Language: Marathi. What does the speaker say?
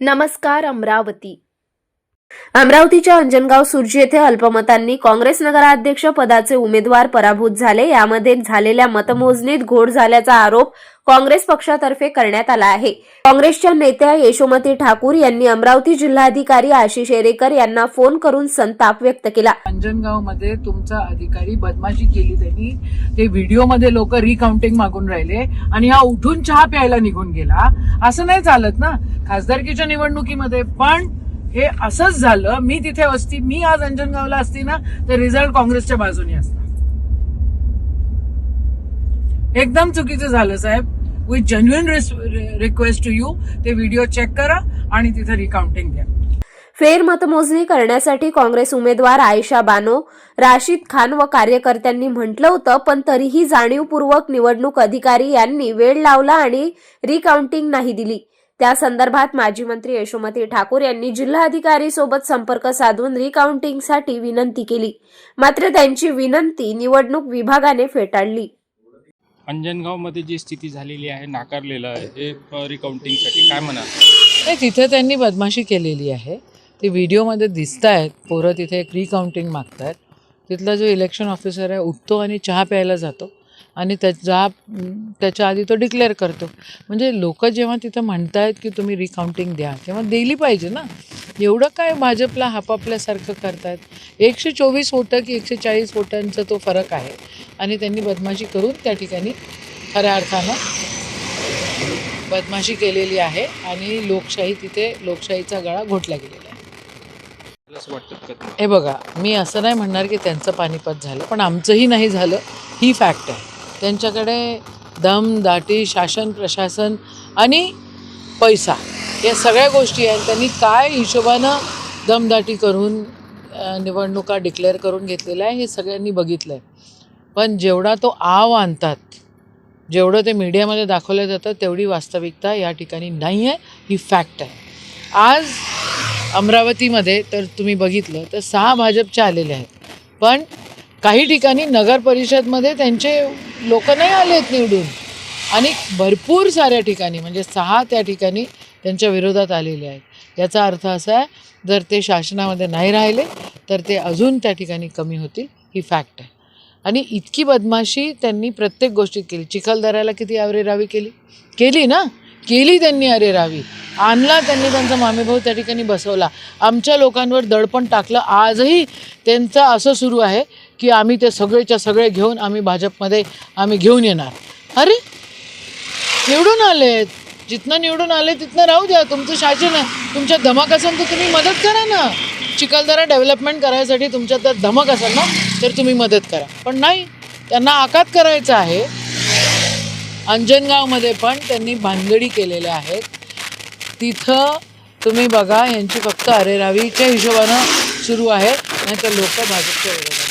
नमस्कार अमरावती. अमरावतीच्या अंजनगाव सुर्जी येथे अल्पमतांनी काँग्रेस नगराध्यक्ष पदाचे उमेदवार पराभूत झाले. यामध्ये झालेल्या मतमोजणीत घोड झाल्याचा आरोप काँग्रेस पक्षातर्फे करण्यात आला आहे. काँग्रेसच्या नेत्या यशोमती ठाकूर यांनी अमरावती जिल्हाधिकारी आशिष एरेकर यांना फोन करून संताप व्यक्त केला. अंजनगावमध्ये तुमचा अधिकारी बदमाशी केली त्यांनी. ते व्हिडिओमध्ये लोक रिकाउंटिंग मागून राहिले आणि हा उठून चहा प्यायला निघून गेला. असं नाही चालत ना. खासदारकीच्या निवडणुकीमध्ये. पण हे असंच झालं मी तिथे असती मी आज अंजनगावला असती ना तर रिझल्ट काँग्रेसच्या बाजूने असता. एकदम चुकीचं झालं साहेब. With genuine request to you ते व्हिडिओ चेक करा आणि तिथे रिकाउंटिंग द्या. फेर मतमोजणी करण्यासाठी काँग्रेस उमेदवार आयशा बानो राशीद खान व कार्यकर्त्यांनी म्हटलं होतं पण तरीही जाणीवपूर्वक निवडणूक अधिकारी यांनी वेळ लावला आणि रिकाउंटिंग नाही दिली. त्या संदर्भात माजी मंत्री यशोमती ठाकूर यांनी जिल्हाधिकारी सोबत संपर्क साधून रिकाउंटिंगसाठी विनंती केली. मात्र त्यांची विनंती निवडणूक विभागाने फेटाळली. अंजनगावमध्ये जी स्थिती झालेली आहे नाकारलेलं आहे हे रिकाउंटिंगसाठी काय म्हणा नाही तिथे त्यांनी बदमाशी केलेली आहे. ते व्हिडिओमध्ये दिसत आहेत पोरं तिथे एक रिकाउंटिंग मागतायत. तिथला जो इलेक्शन ऑफिसर आहे उठतो आणि चहा प्यायला जातो. आणि त्याच्या त्याच्या आधी तो डिक्लेअर करतो. म्हणजे लोक जेव्हा तिथं म्हणतायत की तुम्ही रिकाउंटिंग द्या तेव्हा दिली पाहिजे ना. एवढं काय भाजपला हापापल्यासारखं करतायत? एकशे चोवीस वोटं की एकशे चाळीस वोटांचा तो फरक आहे. आणि त्यांनी बदमाशी करून त्या ठिकाणी खऱ्या अर्थानं बदमाशी केलेली आहे आणि लोकशाही तिथे लोकशाहीचा गळा घोटला गेलेला आहे. हे बघा मी असं नाही म्हणणार की त्यांचं पानिपत झालं पण आमचंही नाही झालं. ही फॅक्ट आहे. त्यांच्याकडे दम दाटी शासन प्रशासन आणि पैसा या सगळ्या गोष्टी आहेत. त्यांनी काय हिशोबानं दमदाटी करून निवडणुका डिक्लेअर करून घेतलेल्या आहे हे सगळ्यांनी बघितलं आहे पण जेवढा तो आव आणतात जेवढं ते मीडियामध्ये दाखवलं जातं तेवढी वास्तविकता या ठिकाणी नाही आहे ही फॅक्ट आहे. आज अमरावतीमध्ये तर तुम्ही बघितलं तर सहा भाजपच्या आलेले आहेत. पण काही ठिकाणी नगर परिषदमध्ये त्यांचे लोक नाही आले आहेत निवडून. आणि भरपूर साऱ्या ठिकाणी म्हणजे सहा त्या ठिकाणी त्यांच्या विरोधात आलेले आहेत. याचा अर्थ असा आहे जर ते शासनामध्ये नाही राहिले तर ते अजून त्या ठिकाणी कमी होतील ही फॅक्ट आहे. आणि इतकी बदमाशी त्यांनी प्रत्येक गोष्टीत केली. चिखलदऱ्याला किती अरेरावी केली? केली ना? केली त्यांनी अरेरावी. आणला त्यांनी त्यांचा मामेभाऊ त्या ठिकाणी बसवला. आमच्या लोकांवर दडपण टाकलं. आजही त्यांचं असं सुरू आहे की आम्ही ते सगळेच्या सगळे घेऊन आम्ही भाजपमध्ये आम्ही घेऊन येणार. अरे निवडून आले जिथनं निवडून आले तिथनं राहू द्या. तुमचं शासन आहे. तुमच्या धमक असेल तर तुम्ही मदत करा ना. चिखलदरा डेव्हलपमेंट करायसाठी तुमच्यात जर धमक असेल ना तर तुम्ही मदत करा. पण नाही त्यांना आकात करायचं आहे. अंजनगावमध्ये पण त्यांनी भानगडी केलेल्या आहेत. तिथं तुम्ही बघा यांची फक्त अरेरावीच्या हिशोबानं सुरू आहे नाही तर लोक भाजपच्या विरोधात